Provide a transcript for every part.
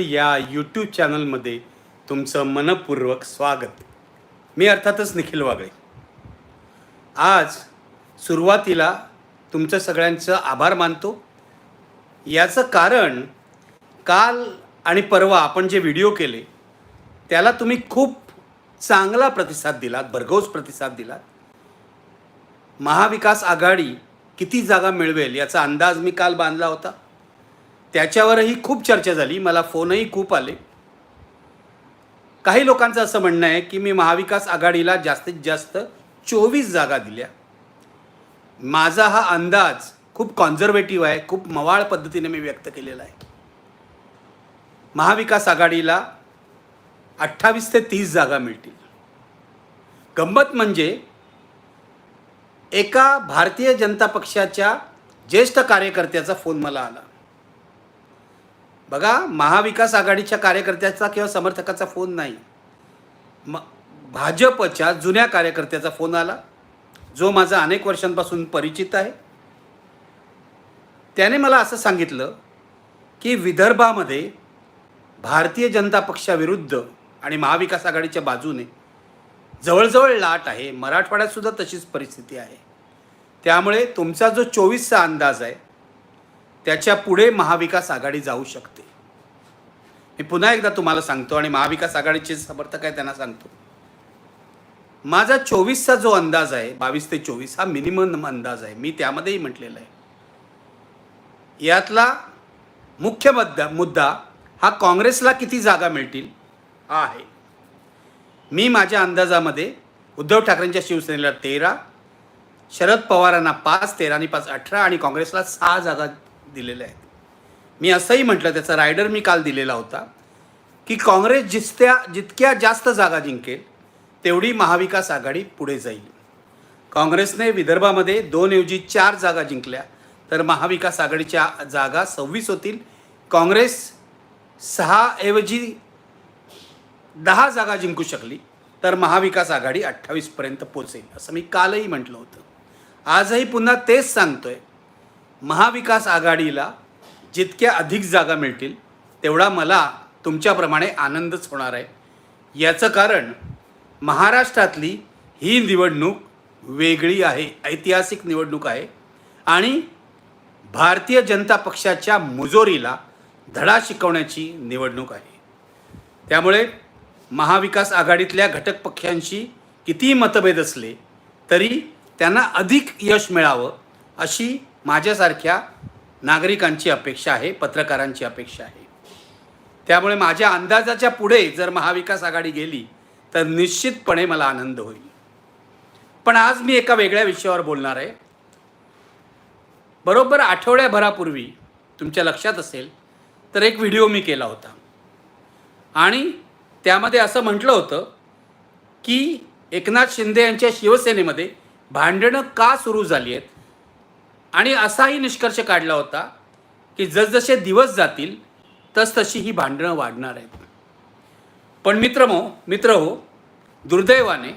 या यूट्यूब चॅनलमध्ये तुमचं मनपूर्वक स्वागत. मी अर्थातच निखिल वागळे. आज सुरुवातीला तुमचं सगळ्यांचं आभार मानतो. याचं कारण काल आणि परवा आपण जे व्हिडिओ केले त्याला तुम्ही खूप चांगला प्रतिसाद दिलात भरघोस प्रतिसाद दिलात. महाविकास आघाडी किती जागा मिळवेल याचा अंदाज मी काल बांधला होता. त्याच्यावरही खूप चर्चा झाली. मला फोनही खूप आले. काही लोकांचं असं म्हणणं आहे की मी महाविकास आघाडीला जास्तीत जास्त चोवीस जागा दिल्या. माझा हा अंदाज खूप कॉन्झर्वेटिव्ह आहे खूप मवाळ पद्धतीने मी व्यक्त केलेला आहे. महाविकास आघाडीला अठ्ठावीस ते तीस जागा मिळतील. गंमत म्हणजे एका भारतीय जनता पक्षाच्या ज्येष्ठ कार्यकर्त्याचा फोन मला आला. बघा महाविकास आघाडीच्या कार्यकर्त्याचा किंवा समर्थकाचा फोन नाही. म भाजपच्या जुन्या कार्यकर्त्याचा फोन आला जो माझा अनेक वर्षांपासून परिचित आहे. त्याने मला असं सांगितलं की विदर्भामध्ये भारतीय जनता पक्षाविरुद्ध आणि महाविकास आघाडीच्या बाजूने जवळजवळ लाट आहे. मराठवाड्यातसुद्धा तशीच परिस्थिती आहे. त्यामुळे तुमचा जो चोवीसचा अंदाज आहे त्याच्या पुढे महाविकास आघाडी जाऊ शकते. मी पुन्हा एकदा तुम्हाला सांगतो आणि महाविकास आघाडीचे समर्थक आहे त्यांना सांगतो. माझा चोवीसचा जो अंदाज आहे बावीस ते चोवीस हा मिनिमम अंदाज आहे. मी त्यामध्येही म्हटलेला आहे. यातला मुख्य मुद्दा मुद्दा हा काँग्रेसला किती जागा मिळतील? हा आहे. मी माझ्या अंदाजामध्ये उद्धव ठाकरेंच्या शिवसेनेला तेरा शरद पवारांना पाच तेरा आणि पाच अठरा आणि काँग्रेसला सहा जागा दिलेल्या आहेत. मी असंही म्हटलं त्याचा रायडर मी काल दिलेला होता की काँग्रेस जितक्या जितक्या जास्त जागा जिंकेल तेवढी महाविकास आघाडी पुढे जाईल. काँग्रेसने विदर्भामध्ये दोनऐवजी चार जागा जिंकल्या तर महाविकास आघाडीच्या जागा सव्वीस होतील. काँग्रेस सहाऐवजी दहा जागा जिंकू शकली तर महाविकास आघाडी अठ्ठावीसपर्यंत पोचेल असं मी कालही म्हटलं होतं. आजही पुन्हा तेच सांगतोय महाविकास आघाडीला जितक्या अधिक जागा मिळतील तेवढा मला तुमच्याप्रमाणे आनंदच होणार आहे. याचं कारण महाराष्ट्रातली ही निवडणूक वेगळी आहे ऐतिहासिक निवडणूक आहे आणि भारतीय जनता पक्षाच्या मुजोरीला धडा शिकवण्याची निवडणूक आहे. त्यामुळे महाविकास आघाडीतल्या घटक पक्षांशी कितीही मतभेद असले तरी त्यांना अधिक यश मिळावं अशी माझ्यासारख्या नागरिकांची अपेक्षा आहे पत्रकारांची अपेक्षा आहे. त्यामुळे माझ्या अंदाजाच्या पुढे जर महाविकास आघाडी गेली तर निश्चितपणे मला आनंद होईल. पण आज मी एका वेगळ्या विषयावर बोलणार आहे. बरोबर आठवड्याभरापूर्वी तुमच्या लक्षात असेल तर एक व्हिडिओ मी केला होता. आणि त्यामध्ये असं म्हटलं होतं की एकनाथ शिंदे यांच्या शिवसेनेमध्ये भांडणं का सुरू झाली आहेत? आणि असाही निष्कर्ष काढला होता की जसजसे दिवस जातील तसतशी ही भांडणं वाढणार आहेत. पण मित्रमो मित्र हो दुर्दैवाने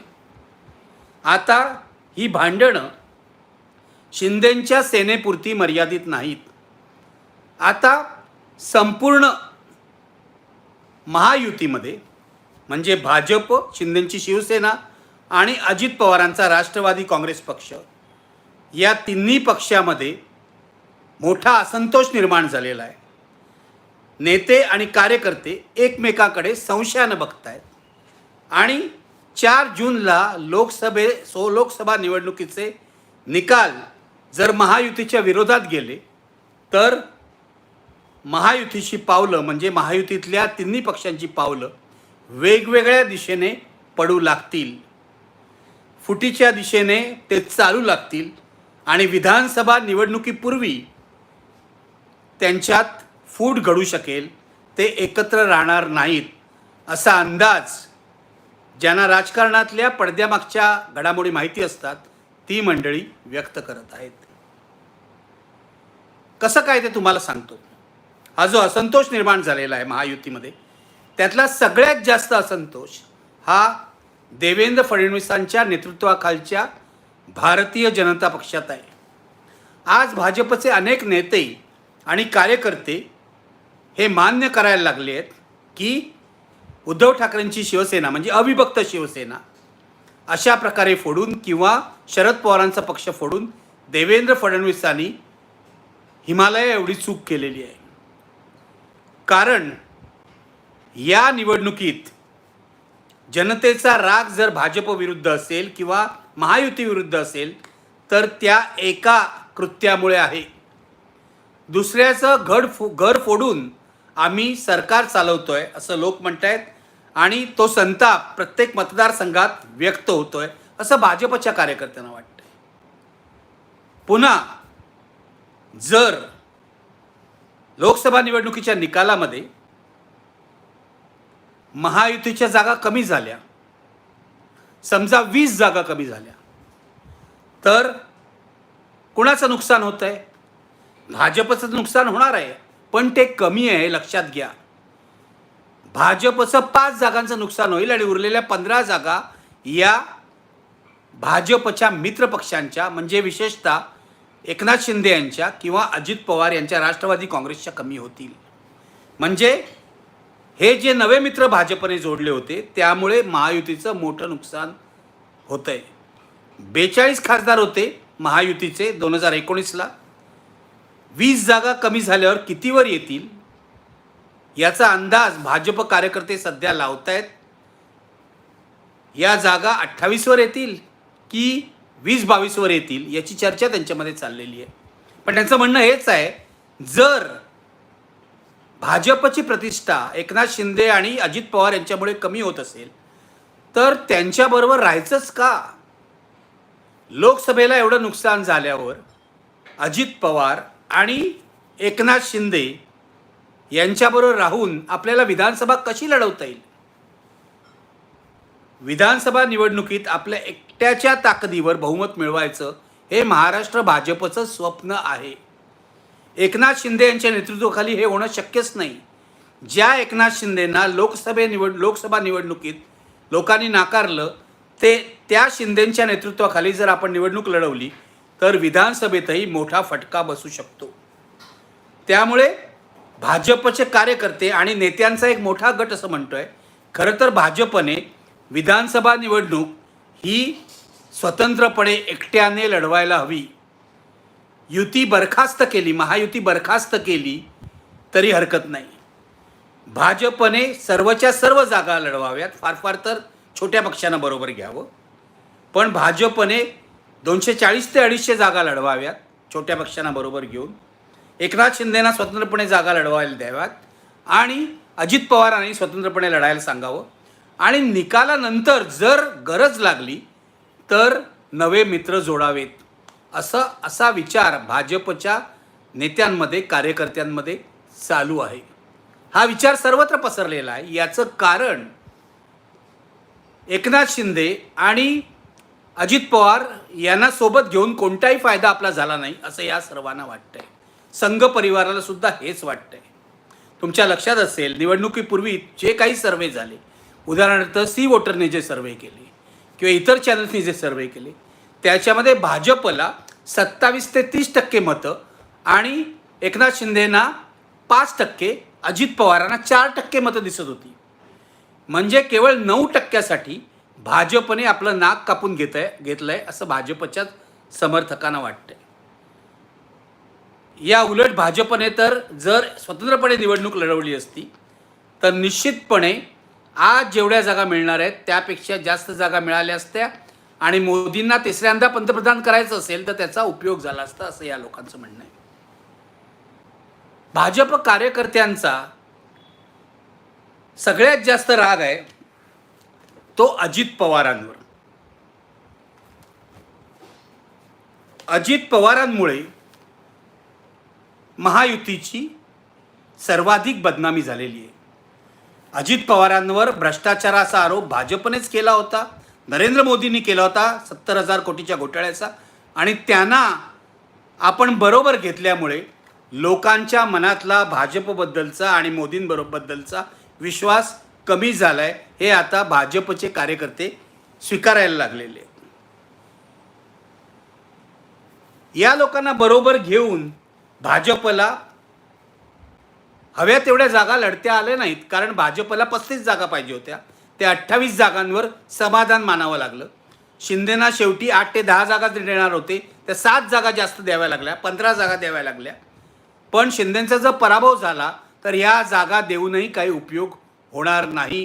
आता ही भांडणं शिंदेंच्या सेनेपुरती मर्यादित नाहीत. आता संपूर्ण महायुतीमध्ये म्हणजे भाजप शिंदेंची शिवसेना आणि अजित पवारांचा राष्ट्रवादी काँग्रेस पक्ष या तिन्ही पक्षामध्ये मोठा असंतोष निर्माण झालेला आहे. नेते आणि कार्यकर्ते एकमेकाकडे संशयानं बघतायत. आणि चार जूनला लोकसभे सो लोकसभा निवडणुकीचे निकाल जर महायुतीच्या विरोधात गेले तर महायुतीची पावलं म्हणजे महायुतीतल्या तिन्ही पक्षांची पावलं वेगवेगळ्या दिशेने पडू लागतील. फुटीच्या दिशेने ते चालू लागतील. आणि विधानसभा निवडणुकीपूर्वी त्यांच्यात फूट घडू शकेल ते एकत्र राहणार नाहीत असा अंदाज ज्यांना राजकारणातल्या पडद्यामागच्या घडामोडी माहिती असतात ती मंडळी व्यक्त करत आहेत. कसं काय ते तुम्हाला सांगतो? हा जो असंतोष निर्माण झालेला आहे महायुतीमध्ये त्यातला सगळ्यात जास्त असंतोष हा देवेंद्र फडणवीसांच्या नेतृत्वाखालच्या भारतीय जनता पक्षात आहे. आज भाजपचे अनेक नेते आणि कार्यकर्ते हे मान्य करायला लागले आहेत की उद्धव ठाकरेंची शिवसेना म्हणजे अविभक्त शिवसेना अशा प्रकारे फोडून किंवा शरद पवारांचा पक्ष फोडून देवेंद्र फडणवीसांनी हिमालया एवढी चूक केलेली आहे. कारण या निवडणुकीत जनतेचा राग जर भाजपविरुद्ध असेल किंवा महायुतीविरुद्ध असेल तर त्या एका कृत्यामुळे आहे. दुसऱ्याचं घड फो घर फोडून आम्ही सरकार चालवतोय असं लोक म्हणतायत आणि तो संताप प्रत्येक मतदारसंघात व्यक्त होतोय असं भाजपच्या कार्यकर्त्यांना वाटतं पुन्हा जर लोकसभा निवडणुकीच्या निकालामध्ये महायुतीच्या जागा कमी झाल्या समजा वीस जागा कमी झाल्या तर कुणाचं नुकसान होत आहे भाजपचं नुकसान होणार आहे पण ते कमी आहे लक्षात घ्या. भाजपचं पाच जागांचं नुकसान होईल आणि उरलेल्या पंधरा जागा या भाजपच्या मित्रपक्षांच्या म्हणजे विशेषतः एकनाथ शिंदे यांच्या किंवा अजित पवार यांच्या राष्ट्रवादी काँग्रेसच्या कमी होतील. म्हणजे हे जे नवे मित्र भाजपने जोडले होते त्यामुळे महायुतीचं मोठं नुकसान होतं आहे बेचाळीस खासदार होते महायुतीचे दोन हजार एकोणीसला. वीस जागा कमी झाल्यावर कितीवर येतील? याचा अंदाज भाजप कार्यकर्ते सध्या लावतायत. या जागा अठ्ठावीसवर येतील की वीस बावीसवर येतील याची चर्चा त्यांच्यामध्ये चाललेली आहे. पण त्यांचं म्हणणं हेच आहे जर भाजपची प्रतिष्ठा एकनाथ शिंदे आणि अजित पवार यांच्यामुळे कमी होत असेल तर त्यांच्याबरोबर राहायचंच का? लोकसभेला एवढं नुकसान झाल्यावर अजित पवार आणि एकनाथ शिंदे यांच्याबरोबर राहून आपल्याला विधानसभा कशी लढवता येईल? विधानसभा निवडणुकीत आपल्या एकट्याच्या ताकदीवर बहुमत मिळवायचं हे महाराष्ट्र भाजपचं स्वप्न आहे. एकनाथ शिंदे यांच्या नेतृत्वाखाली हे होणं शक्यच नाही. ज्या एकनाथ शिंदेना लोकसभे निवड लोकसभा निवडणुकीत लोकांनी नाकारलं ते त्या शिंदेंच्या नेतृत्वाखाली जर आपण निवडणूक लढवली तर विधानसभेतही मोठा फटका बसू शकतो. त्यामुळे भाजपचे कार्यकर्ते आणि नेत्यांचा एक मोठा गट असं म्हणतोय खरं तर भाजपने विधानसभा निवडणूक ही स्वतंत्रपणे एकट्याने लढवायला हवी. युती बरखास्त केली महायुती बरखास्त केली तरी हरकत नाही. भाजपने सर्वच्या सर्व जागा लढवाव्यात. फार फार तर छोट्या पक्षांना बरोबर घ्यावं. पण भाजपने दोनशे चाळीस ते अडीचशे जागा लढवाव्यात छोट्या पक्षांना बरोबर घेऊन. एकनाथ शिंदेना स्वतंत्रपणे जागा लढवायला द्याव्यात आणि अजित पवारांनी स्वतंत्रपणे लढायला सांगावं. आणि निकालानंतर जर गरज लागली तर नवे मित्र जोडावेत. असं असा विचार भाजपच्या नेत्यांमध्ये कार्यकर्त्यांमध्ये चालू आहे. हा विचार सर्वत्र पसरलेला आहे. याचं कारण एकनाथ शिंदे आणि अजित पवार यांना सोबत घेऊन कोणताही फायदा आपला झाला नाही असं या सर्वांना वाटतंय. संघ परिवाराला सुद्धा हेच वाटतंय. तुमच्या लक्षात असेल निवडणुकीपूर्वी जे काही सर्वे झाले उदाहरणार्थ सी वोटरने जे सर्वे केले किंवा इतर चॅनल्सनी जे सर्वे केले त्याच्यामध्ये भाजपला सत्तावीस ते तीस टक्के मतं आणि एकनाथ शिंदेना पाच टक्के अजित पवारांना चार टक्के मतं दिसत होती. म्हणजे केवळ नऊ टक्क्यासाठी भाजपने आपलं नाक कापून घेत आहे घेतलं आहे असं भाजपच्या समर्थकांना वाटतंय. या उलट भाजपने तर जर स्वतंत्रपणे निवडणूक लढवली असती तर निश्चितपणे आज जेवढ्या जागा मिळणार आहेत त्यापेक्षा जास्त जागा मिळाल्या असत्या. आणि मोदींना तिसऱ्यांदा पंतप्रधान करायचं असेल तर त्याचा उपयोग झाला असता असं या लोकांचं म्हणणं आहे. भाजप कार्यकर्त्यांचा सगळ्यात जास्त राग आहे तो अजित पवारांवर. अजित पवारांमुळे महायुतीची सर्वाधिक बदनामी झालेली आहे. अजित पवारांवर भ्रष्टाचाराचा आरोप भाजपनेच केला होता. नरेंद्र मोदींनी केला होता सत्तर हजार कोटीच्या घोटाळ्याचा. आणि त्यांना आपण बरोबर घेतल्यामुळे लोकांच्या मनातला भाजपबद्दलचा आणि मोदींबरोबद्दलचा विश्वास कमी झाला आहे हे आता भाजपचे कार्यकर्ते स्वीकारायला लागलेले या लोकांना बरोबर घेऊन भाजपला हव्या तेवढ्या जागा लढत्या आल्या नाहीत. कारण भाजपला पस्तीस जागा पाहिजे होत्या. ते अठ्ठावीस जागांवर समाधान मानावं लागलं. शिंदेना शेवटी आठ ते दहा जागा देणार होते. त्या सात जागा जास्त द्याव्या लागल्या पंधरा जागा द्याव्या लागल्या. पण शिंदेंचा जर पराभव झाला तर या जागा देऊनही काही उपयोग होणार नाही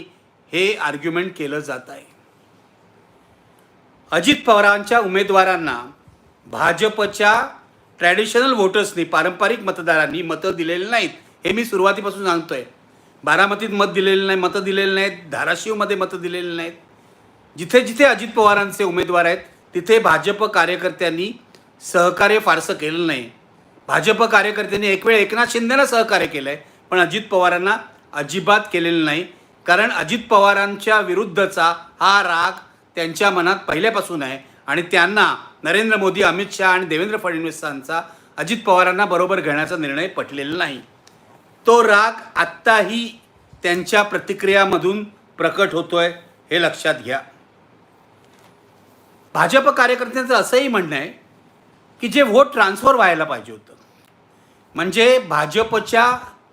हे आर्ग्युमेंट केलं जात आहे. अजित पवारांच्या उमेदवारांना भाजपच्या ट्रॅडिशनल व्होटर्सनी पारंपरिक मतदारांनी मतं दिलेली नाहीत हे मी सुरुवातीपासून सांगतोय. बारामतीत मत दिलेलं नाही मतं दिलेली नाहीत धाराशिवमध्ये मतं दिलेली नाहीत. जिथे जिथे अजित पवारांचे उमेदवार आहेत तिथे भाजप कार्यकर्त्यांनी सहकार्य फारसं केलं नाही. भाजप कार्यकर्त्यांनी एक वेळ एकनाथ शिंदेनं सहकार्य केलं आहे पण अजित पवारांना अजिबात केलेलं नाही. कारण अजित पवारांच्या विरुद्धचा हा राग त्यांच्या मनात पहिल्यापासून आहे आणि त्यांना नरेंद्र मोदी अमित शहा आणि देवेंद्र फडणवीसांचा अजित पवारांना बरोबर घेण्याचा निर्णय पटलेला नाही. तो राग आत्ताही त्यांच्या प्रतिक्रियामधून प्रकट होतोय हे लक्षात घ्या. भाजप कार्यकर्त्यांचं असंही म्हणणं आहे की जे व्होट ट्रान्सफर व्हायला पाहिजे होतं. म्हणजे भाजपच्या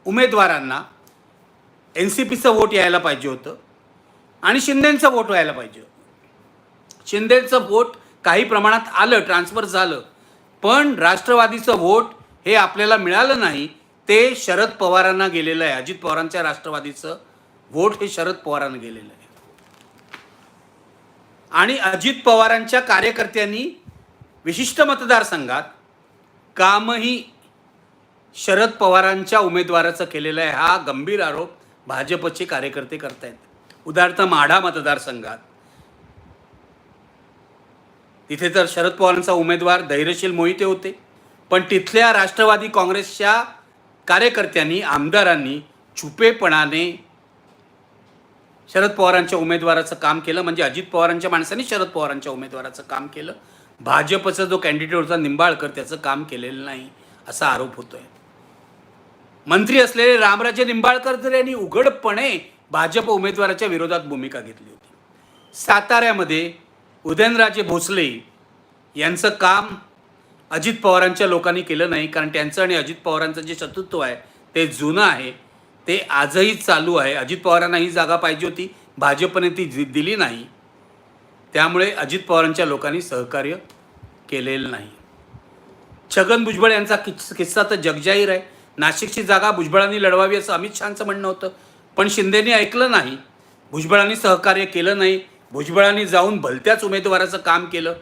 उमेदवारांना एन सी पीचं वोट यायला पाहिजे होतं आणि शिंदेचं वोट व्हायला पाहिजे होतं. शिंदेचं वोट काही प्रमाणात आलं ट्रान्सफर झालं पण राष्ट्रवादीचं वोट हे आपल्याला मिळालं नाही ते शरद पवारांना गेलेलं आहे. अजित पवारांच्या राष्ट्रवादीचं वोट हे शरद पवारांना गेलेलं आहे. आणि अजित पवारांच्या कार्यकर्त्यांनी विशिष्ट मतदारसंघात कामही शरद पवारांच्या उमेदवाराचं केलेलं आहे. हा गंभीर आरोप भाजपचे कार्यकर्ते करतायत. उदाहरणार्थ माढा मतदारसंघात. तिथे तर शरद पवारांचा उमेदवार धैर्यशील मोहिते होते. पण तिथल्या राष्ट्रवादी काँग्रेसच्या कार्यकर्त्यांनी आमदारांनी छुपेपणाने शरद पवारांच्या उमेदवाराचं काम केलं. म्हणजे अजित पवारांच्या माणसांनी शरद पवारांच्या उमेदवाराचं काम केलं. भाजपचा जो कॅन्डिडेट होता निंबाळकर त्याचं काम केलेलं नाही असा आरोप होतोय. मंत्री असलेले रामराजे निंबाळकर तर यांनी उघडपणे भाजप उमेदवाराच्या विरोधात भूमिका घेतली होती. साताऱ्यामध्ये उदयनराजे भोसले यांचं काम अजित पवारांच्या लोकांनी केलं नाही कारण त्यांचं आणि अजित पवारांचं जे शत्रुत्व आहे ते जुनं आहे ते आजही चालू आहे. अजित पवारांना ही जागा पाहिजे होती भाजपने ती दिली नाही. त्यामुळे अजित पवारांच्या लोकांनी सहकार्य केलेलं नाही. छगन भुजबळ यांचा किस किस्सा तर जगजाहीर आहे. नाशिकची जागा भुजबळांनी लढवावी असं अमित शहाचं म्हणणं होतं. पण शिंदेनी ऐकलं नाही. भुजबळांनी सहकार्य केलं नाही. भुजबळांनी जाऊन भलत्याच उमेदवाराचं काम केलं.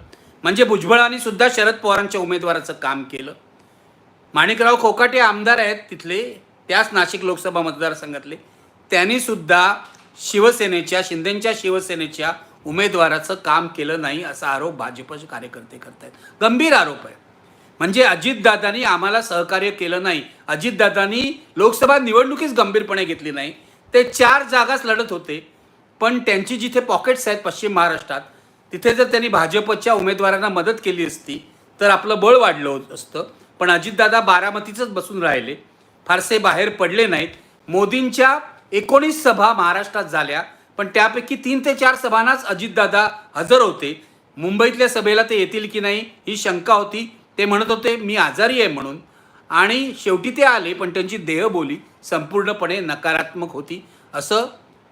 म्हणजे भुजबळांनी सुद्धा शरद पवारांच्या उमेदवाराचं काम केलं. माणिकराव खोकाटे आमदार आहेत तिथले त्याच नाशिक लोकसभा मतदारसंघातले. त्यांनी सुद्धा शिवसेनेच्या शिंदेच्या शिवसेनेच्या उमेदवाराचं काम केलं नाही असा आरोप भाजपचे कार्यकर्ते करतायत. गंभीर आरोप आहे. म्हणजे अजितदादांनी आम्हाला सहकार्य केलं नाही. अजितदादांनी लोकसभा निवडणुकीच गंभीरपणे घेतली नाही. ते चार जागाच लढत होते. पण त्यांची जिथे पॉकेट्स आहेत पश्चिम महाराष्ट्रात तिथे जर त्यांनी भाजपच्या उमेदवारांना मदत केली असती तर आपलं बळ वाढलं होत असतं. पण अजितदादा बारामतीचंच बसून राहिले. फारसे बाहेर पडले नाहीत. मोदींच्या एकोणीस सभा महाराष्ट्रात झाल्या पण त्यापैकी तीन ते चार सभांनाच अजितदादा हजर होते. मुंबईतल्या सभेला ते येतील की नाही ही शंका होती. ते म्हणत होते मी आजारी आहे म्हणून. आणि शेवटी ते आले पण त्यांची देहबोली संपूर्णपणे नकारात्मक होती. असं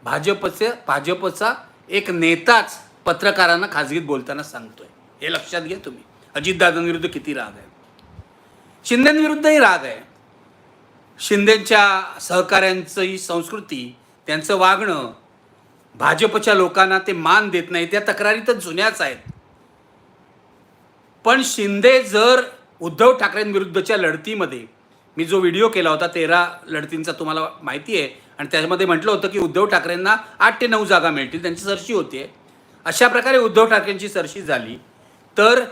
भाजपचे भाजपचा एक नेताच पत्रकारांना खाजगीत बोलताना सांगतोय. हे लक्षात घ्या तुम्ही. अजितदादांविरुद्ध किती राग आहे? शिंदेविरुद्धही राग आहे. शिंदेच्या सहकाऱ्यांचं ही संस्कृती त्यांचं वागणं भाजपच्या लोकांना ते मान देत नाही त्या तक्रारी तर जुन्याच आहेत. पण शिंदे जर उद्धव ठाकरेंविरुद्धच्या लढतीमध्ये मी जो व्हिडिओ केला होता तेरा लढतींचा तुम्हाला माहिती आहे आणि त्याच्यामध्ये म्हटलं होतं की उद्धव ठाकरेंना आठ ते नऊ जागा मिळतील. त्यांची सरशी होते. अशा प्रकारे उद्धव ठाकरेंची सरशी झाली. तर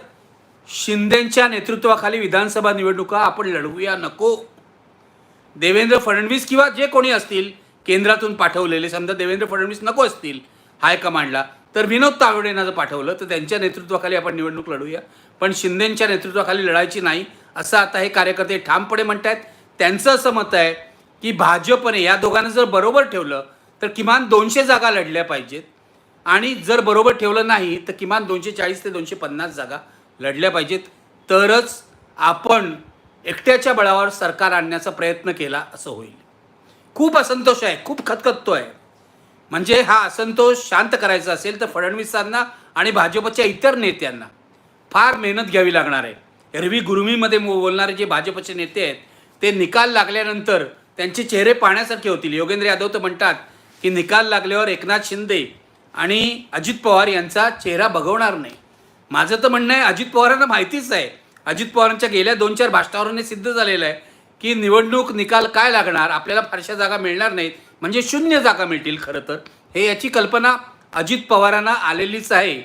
शिंदेच्या नेतृत्वाखाली विधानसभा निवडणुका आपण लढवूया नको. देवेंद्र फडणवीस किंवा जे कोणी असतील केंद्रातून पाठवलेले समजा देवेंद्र फडणवीस नको असतील हायकमांडला तर विनोद तावडेंना जर पाठवलं तर त्यांच्या नेतृत्वाखाली आपण निवडणूक लढूया. पण शिंदेच्या नेतृत्वाखाली लढायची नाही असं आता हे कार्यकर्ते ठामपणे म्हणत आहेत त्यांचं असं मत आहे की भाजपने या दोघांना जर बरोबर ठेवलं तर किमान दोनशे जागा लढल्या पाहिजेत. आणि जर बरोबर ठेवलं नाही तर किमान दोनशे चाळीस ते दोनशे पन्नास जागा लढल्या पाहिजेत. तरच आपण एकट्याच्या बळावर सरकार आणण्याचा प्रयत्न केला असं होईल. खूप असंतोष आहे खूप खतखततो आहे म्हणजे हा असंतोष शांत करायचा असेल तर फडणवीसांना आणि भाजपच्या इतर नेत्यांना फार मेहनत घ्यावी लागणार आहे. एरवी गुरुमीमध्ये बोलणारे जे भाजपचे नेते आहेत ते निकाल लागल्यानंतर त्यांचे चेहरे पाहण्यासारखे होतील. योगेंद्र यादव तर म्हणतात की निकाल लागल्यावर एकनाथ शिंदे आणि अजित पवार यांचा चेहरा बघवणार नाही. माझं तर म्हणणं आहे अजित पवारांना माहितीच आहे. अजित पवारांच्या गेल्या दोन चार भाषणावरून हे सिद्ध झालेलं आहे की निवडणूक निकाल काय लागणार आपल्याला फारशा जागा मिळणार नाहीत म्हणजे शून्य जागा मिळतील खरं तर. हे याची कल्पना अजित पवारांना आलेलीच आहे.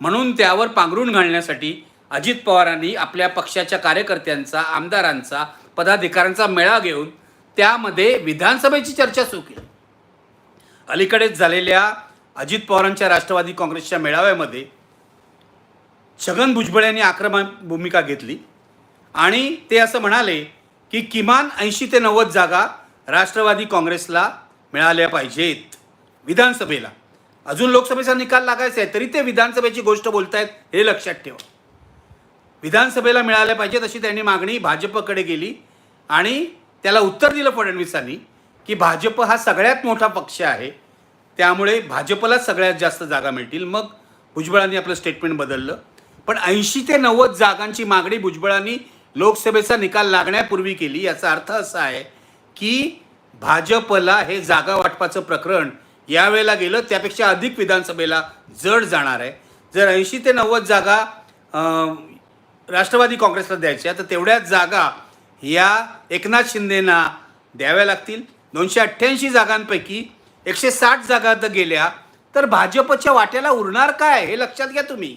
म्हणून त्यावर पांघरून घालण्यासाठी अजित पवारांनी आपल्या पक्षाच्या कार्यकर्त्यांचा आमदारांचा पदाधिकाऱ्यांचा मेळा घेऊन त्यामध्ये विधानसभेची चर्चा सुरू केली. अलीकडेच झालेल्या अजित पवारांच्या राष्ट्रवादी काँग्रेसच्या मेळाव्यामध्ये छगन भुजबळ यांनी आक्रमक भूमिका घेतली. आणि ते असं म्हणाले की किमान ऐंशी ते नव्वद जागा राष्ट्रवादी काँग्रेसला मिळाल्या पाहिजेत विधानसभेला. अजून लोकसभेचा निकाल लागायचा आहे तरी ते विधानसभेची गोष्ट बोलतायत हे लक्षात ठेवा. विधानसभेला मिळाल्या पाहिजेत अशी त्यांनी मागणी भाजपकडे गेली आणि त्याला उत्तर दिलं फडणवीसांनी की भाजप हा सगळ्यात मोठा पक्ष आहे. त्यामुळे भाजपलाच सगळ्यात जास्त जागा मिळतील. मग भुजबळांनी आपलं स्टेटमेंट बदललं. पण ऐंशी ते नव्वद जागांची मागणी भुजबळांनी लोकसभेचा निकाल लागण्यापूर्वी केली. याचा अर्थ असा आहे की भाजपला हे जागा वाटपाचं प्रकरण यावेळेला गेलं. त्यापेक्षा अधिक विधानसभेला जड जाणार आहे. जर ऐंशी ते नव्वद जागा राष्ट्रवादी काँग्रेसला द्यायच्या तर तेवढ्याच जागा या एकनाथ शिंदेना द्याव्या लागतील. दोनशे अठ्ठ्याऐंशी जागांपैकी एकशे साठ जागा जर गेल्या तर भाजपच्या वाट्याला उरणार काय? हे लक्षात घ्या तुम्ही.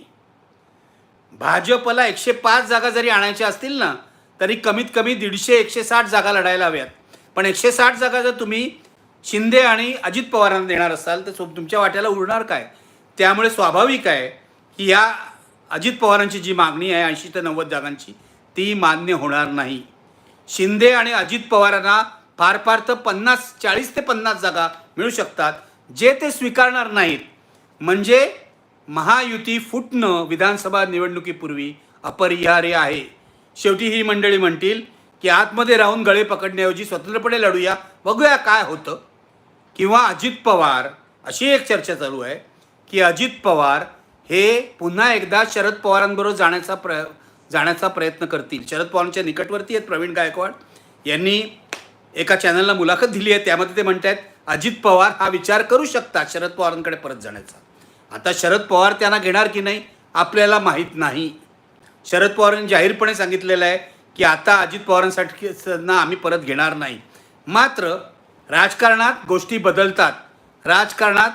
भाजपला एकशे पाच जागा जरी आणायच्या असतील ना तरी कमीत कमी दीडशे एकशे साठ जागा लढायला हव्यात. पण एकशे साठ जागा जर तुम्ही शिंदे आणि अजित पवारांना देणार असाल तर सो- तुमच्या वाट्याला उरणार काय? त्यामुळे स्वाभाविक आहे की या अजित पवारांची जी मागणी आहे ऐंशी ते नव्वद जागांची ती मान्य होणार नाही. शिंदे आणि अजित पवारांना फार फार तर पन्नास चाळीस ते पन्नास जागा मिळू शकतात. जे ते स्वीकारणार नाहीत म्हणजे महायुती फुटणं विधानसभा निवडणुकीपूर्वी अपरिहार्य आहे. शेवटी ही मंडळी म्हणतील की आतमध्ये राहून गळे पकडण्याऐवजी स्वतंत्रपणे लढूया. बघूया काय होतं. किंवा अजित पवार अशी एक चर्चा चालू आहे की अजित पवार हे पुन्हा एकदा शरद पवारांबरोबर जाण्याचा प्र जाण्याचा प्रयत्न करतील. शरद पवारांच्या निकटवर्ती आहेत प्रवीण गायकवाड. यांनी एका चॅनलला मुलाखत दिली आहे त्यामध्ये ते म्हणत आहेत अजित पवार हा विचार करू शकतात शरद पवारांकडे परत जाण्याचा. आता शरद पवार त्यांना घेणार की नाही आपल्याला माहीत नाही. शरद पवारांनी जाहीरपणे सांगितलेलं आहे की आता अजित पवारांसाठी ना आम्ही परत घेणार नाही. मात्र राजकारणात गोष्टी बदलतात. राजकारणात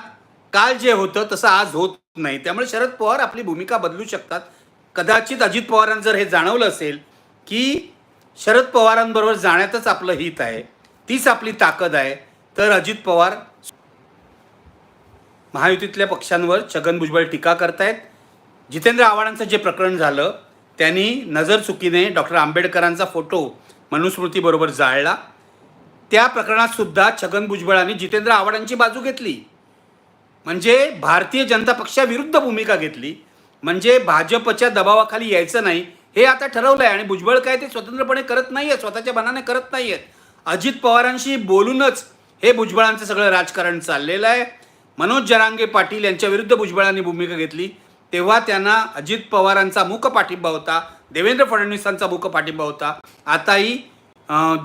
काल जे होतं तसं आज होत नाही. त्यामुळे शरद पवार आपली भूमिका बदलू शकतात. कदाचित अजित पवारांना जर हे जाणवलं असेल की शरद पवारांबरोबर जाण्यातच आपलं हित आहे. तीच आपली ताकद आहे. तर अजित पवार महायुतीतल्या पक्षांवर छगन भुजबळ टीका करतायत. जितेंद्र आव्हाडांचं जे प्रकरण झालं त्यांनी नजर चुकीने डॉक्टर आंबेडकरांचा फोटो मनुस्मृतीबरोबर जाळला. त्या प्रकरणात सुद्धा छगन भुजबळांनी जितेंद्र आव्हाडांची बाजू घेतली. म्हणजे भारतीय जनता पक्षाविरुद्ध भूमिका घेतली. म्हणजे भाजपच्या दबावाखाली यायचं नाही. हे आता ठरवलं आहे आणि भुजबळ काय ते स्वतंत्रपणे करत नाही आहेत स्वतःच्या मनाने करत नाही आहेत अजित पवारांशी बोलूनच हे भुजबळांचं सगळं राजकारण चाललेलं आहे. मनोज जरांगे पाटील यांच्या विरुद्ध भुजबळांनी भूमिका घेतली. तेव्हा त्यांना अजित पवारांचा मूक पाठिंबा होता देवेंद्र फडणवीसांचा मूक पाठिंबा होता. आताही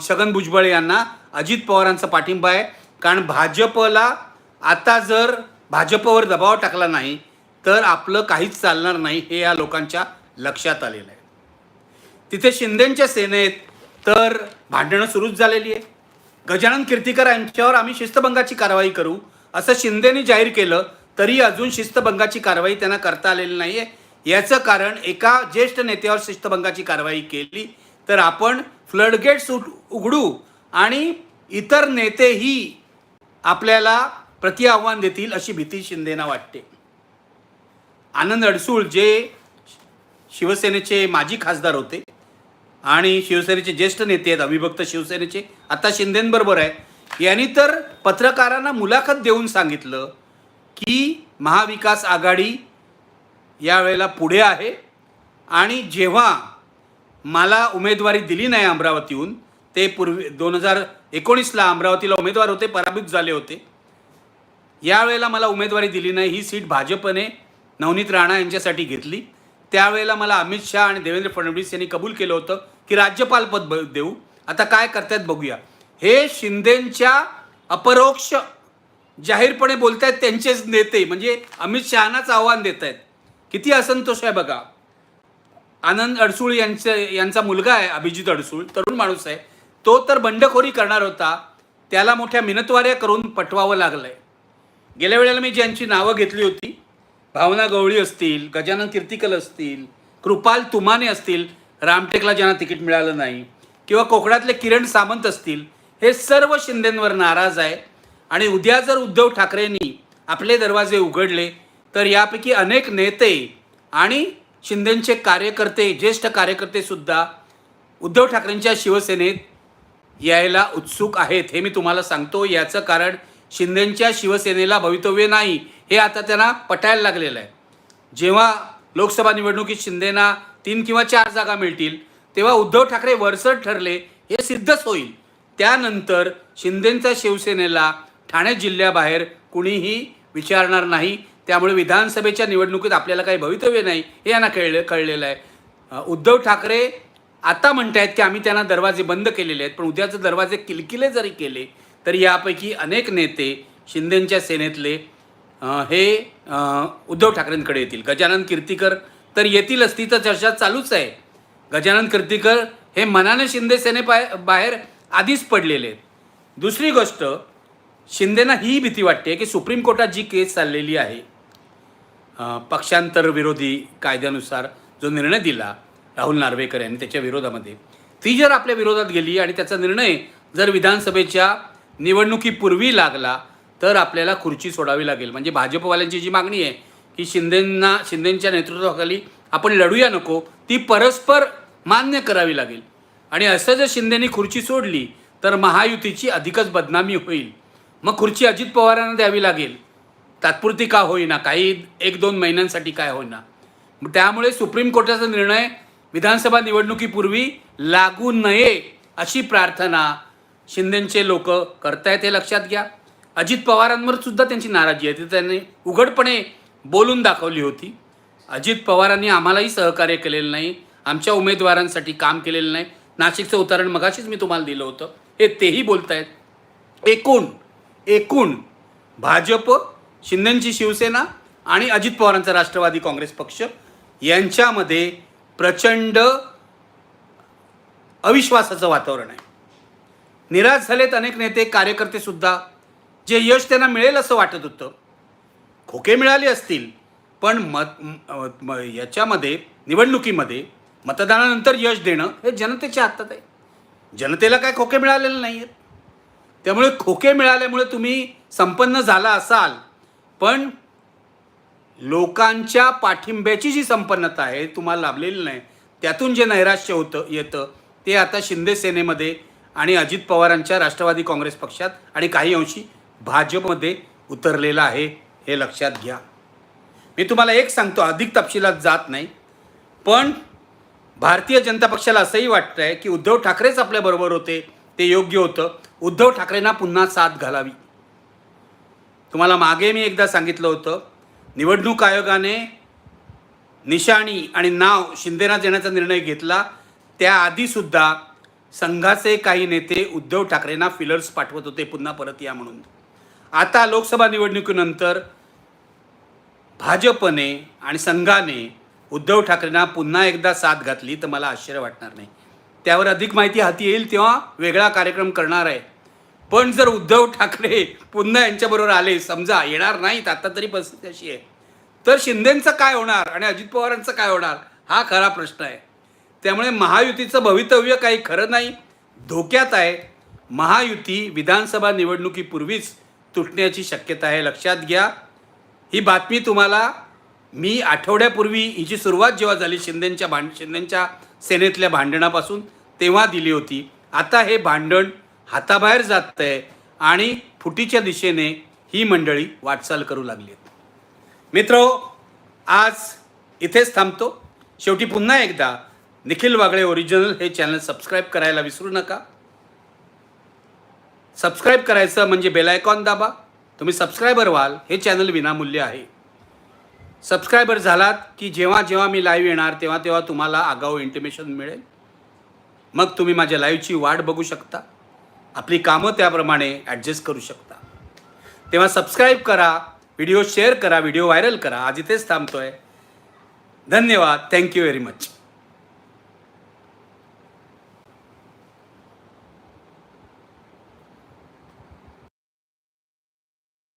छगन भुजबळ यांना अजित पवारांचा पाठिंबा आहे. कारण भाजपला आता जर भाजपवर दबाव टाकला नाही तर आपलं काहीच चालणार नाही हे या लोकांच्या लक्षात आलेलं आहे. तिथे शिंदेच्या सेनेत तर भांडणं सुरूच झालेली आहे गजानन कीर्तीकर यांच्यावर आम्ही शिस्तभंगाची कारवाई करू असं शिंदेने जाहीर केलं तरी अजून शिस्तभंगाची कारवाई त्यांना करता आलेली नाही आहे याचं कारण एका ज्येष्ठ नेत्यावर शिस्तभंगाची कारवाई केली तर आपण फ्लडगेट्स उघडू आणि इतर नेतेही आपल्याला प्रति आव्हान देतील अशी भीती शिंदेना वाटते. आनंद अडसूळ जे शिवसेनेचे माजी खासदार होते आणि शिवसेनेचे ज्येष्ठ नेते आहेत अविभक्त शिवसेनेचे आता शिंदेंबरोबर आहे यांनी तर पत्रकारांना मुलाखत देऊन सांगितलं की महाविकास आघाडी यावेळेला पुढे आहे आणि जेव्हा मला उमेदवारी दिली नाही अमरावतीहून ते पूर्वी दोन हजार एकोणीसला अमरावतीला उमेदवार होते पराभूत झाले होते. यावेळेला मला उमेदवारी दिली नाही ही सीट भाजपने नवनीत राणा यांच्यासाठी घेतली. त्यावेळेला मला अमित शहा आणि देवेंद्र फडणवीस यांनी कबूल केलं होतं. की राज्यपाल पद देऊ. आता काय करतायत बघूया. हे शिंदेंच्या अपरोक्ष जाहीरपणे बोलतायत त्यांचेच नेते म्हणजे अमित शहानाच आव्हान देत आहेत किती असंतोष आहे बघा. आनंद अडसूळ यांचे यांचा मुलगा आहे अभिजित अडसूळ तरुण माणूस आहे. तो तर बंडखोरी करणार होता. त्याला मोठ्या मिनतवाऱ्या करून पटवावं लागलं आहे गेल्या वेळेला मी ज्यांची नावं घेतली होती भावना गवळी असतील गजानन कीर्तिकल असतील कृपाल तुमाने असतील रामटेकला ज्यांना तिकीट मिळालं नाही किंवा कोकणातले किरण सामंत असतील हे सर्व शिंदेंवर नाराज आहे आणि उद्या जर उद्धव ठाकरेंनी आपले दरवाजे उघडले तर यापैकी अनेक नेते आणि शिंदेंचे कार्यकर्ते ज्येष्ठ कार्यकर्तेसुद्धा उद्धव ठाकरेंच्या शिवसेनेत यायला उत्सुक आहेत हे मी तुम्हाला सांगतो. याचं कारण शिंदेंच्या शिवसेनेला भवितव्य नाही हे आता त्यांना पटायला लागलेलं आहे. जेव्हा लोकसभा निवडणुकीत शिंदेना तीन किंवा चार जागा मिळतील. तेव्हा उद्धव ठाकरे वरचढ ठरले हे सिद्धच होईल. त्यानंतर शिंदेंच्या शिवसेनेला ठाणे जिल्ह्याबाहेर कुणीही विचारणार नाही. त्यामुळे विधानसभेच्या निवडणुकीत आपल्याला काही भवितव्य नाही हे यांना कळलं कळलेलं आहे. उद्धव ठाकरे आता म्हणतायत की आम्ही त्यांना दरवाजे बंद केलेले आहेत पण उद्याचे दरवाजे किलकिले जरी केले तर यापैकी अनेक नेते शिंदेंच्या सेनेतले हे उद्धव ठाकरेंकडे येतील. गजानन कीर्तीकर तर येतीलच ती तर चर्चा चालूच आहे. गजानन कीर्तीकर हे मनाने शिंदे सेने बाहेर आधीच पडलेले आहेत. दुसरी गोष्ट शिंदेना ही भीती वाटते की सुप्रीम कोर्टात जी केस चाललेली आहे पक्षांतर विरोधी कायद्यानुसार जो निर्णय दिला राहुल नार्वेकर यांनी त्याच्या विरोधामध्ये ती जर आपल्या विरोधात गेली आणि त्याचा निर्णय जर विधानसभेच्या निवडणुकीपूर्वी लागला तर आपल्याला खुर्ची सोडावी लागेल. म्हणजे भाजपवाल्यांची जी मागणी आहे की शिंदेंना शिंदेंच्या नेतृत्वाखाली आपण लढूया नको ती परस्पर मान्य करावी लागेल. आणि असं जर शिंदेनी खुर्ची सोडली तर महायुतीची अधिकच बदनामी होईल. मग खुर्ची अजित पवारांना द्यावी लागेल. तात्पुरती का होईना? काही एक दोन महिन्यांसाठी काय होईना? त्यामुळे सुप्रीम कोर्टाचा निर्णय विधानसभा निवडणुकीपूर्वी लागू नये अशी प्रार्थना शिंदेंचे लोक करतायत हे लक्षात घ्या. अजित पवारांवर सुद्धा त्यांची नाराजी आहे. ती त्यांनी उघडपणे बोलून दाखवली होती. अजित पवारांनी आम्हालाही सहकार्य केलेलं नाही. आमच्या उमेदवारांसाठी काम केलेलं नाही. नाशिकचं उदाहरण मगाशीच मी तुम्हाला दिलं होतं. हे तेही बोलतायत. एकूण एकूण भाजप शिंदेंची शिवसेना आणि अजित पवारांचा राष्ट्रवादी काँग्रेस पक्ष यांच्यामध्ये प्रचंड अविश्वासाचं वातावरण आहे. निराश झालेत अनेक नेते कार्यकर्तेसुद्धा. जे यश त्यांना मिळेल असं वाटत होतं. खोके मिळाले असतील पण मत म- याच्यामध्ये निवडणुकीमध्ये मतदानानंतर यश देणं हे जनतेच्या हातात आहे. जनतेला काय खोके मिळालेले नाही आहेत त्यामुळे खोके मिळाल्यामुळे तुम्ही संपन्न झाला असाल पण लोकांच्या पाठिंब्याची जी संपन्नता आहे तुम्हाला लाभलेली नाही. त्यातून जे नैराश्य होतं येतं ते आता शिंदे सेनेमध्ये आणि अजित पवारांच्या राष्ट्रवादी काँग्रेस पक्षात आणि काही अंशी भाजपमध्ये उतरलेलं आहे. हे लक्षात घ्या. मी तुम्हाला एक सांगतो अधिक तपशिलात जात नाही. पण भारतीय जनता पक्षाला असंही वाटतं आहे की उद्धव ठाकरेच आपल्याबरोबर होते ते योग्य होतं. उद्धव ठाकरेंना पुन्हा साथ घालावी. तुम्हाला मागे मी एकदा सांगितलं होतं निवडणूक आयोगाने निशाणी आणि नाव शिंदेना देण्याचा निर्णय घेतला. त्याआधीसुद्धा संघाचे काही नेते उद्धव ठाकरेंना फिलर्स पाठवत होते पुन्हा परत या म्हणून. आता लोकसभा निवडणुकीनंतर भाजपने आणि संघाने उद्धव ठाकरेंना पुन्हा एकदा साथ घातली तर मला आश्चर्य वाटणार नाही. त्यावर अधिक माहिती हाती येईल तेव्हा वेगळा कार्यक्रम करणार आहे. पण जर उद्धव ठाकरे पुन्हा यांच्याबरोबर आले समजा येणार नाहीत आता तरी परिस्थिती अशी आहे. तर शिंदेंचं काय होणार आणि अजित पवारांचं काय होणार हा खरा प्रश्न आहे. त्यामुळे महायुतीचं भवितव्य काही खरं नाही धोक्यात आहे. महायुती विधानसभा निवडणुकीपूर्वीच तुटण्याची शक्यता आहे. लक्षात घ्या. ही बातमी तुम्हाला मी आठवड्यापूर्वी हिची सुरुवात जेव्हा झाली शिंदेंच्या भांड शिंदेंच्या सेनेतल्या भांडणापासून तेव्हा दिली होती. आता हे भांडण हाताबाहेर जात आहे आणि फुटीच्या दिशेने ही मंडळी वाटचाल करू लागली आहेत मित्रो आज इथेच थांबतो. शेवटी पुन्हा एकदा निखिल वागळे ओरिजिनल हे चॅनल सबस्क्राईब करायला विसरू नका. सबस्क्राईब करायचं म्हणजे बेलायकॉन दाबा. तुम्ही सबस्क्रायबर व्हाल हे चॅनल विनामूल्य आहे. सबस्क्रायबर झालात की जेव्हा जेव्हा मी लाईव्ह येणार तेव्हा तेव्हा तुम्हाला आगाऊ इंटिमेशन मिळेल. मग तुम्ही माझ्या लाईव्हची वाट बघू शकता. आपली कामं त्याप्रमाणे ॲडजस्ट करू शकता. तेव्हा सबस्क्राईब करा व्हिडिओ शेअर करा व्हिडिओ व्हायरल करा. आज इथेच आहे धन्यवाद. Thank you very much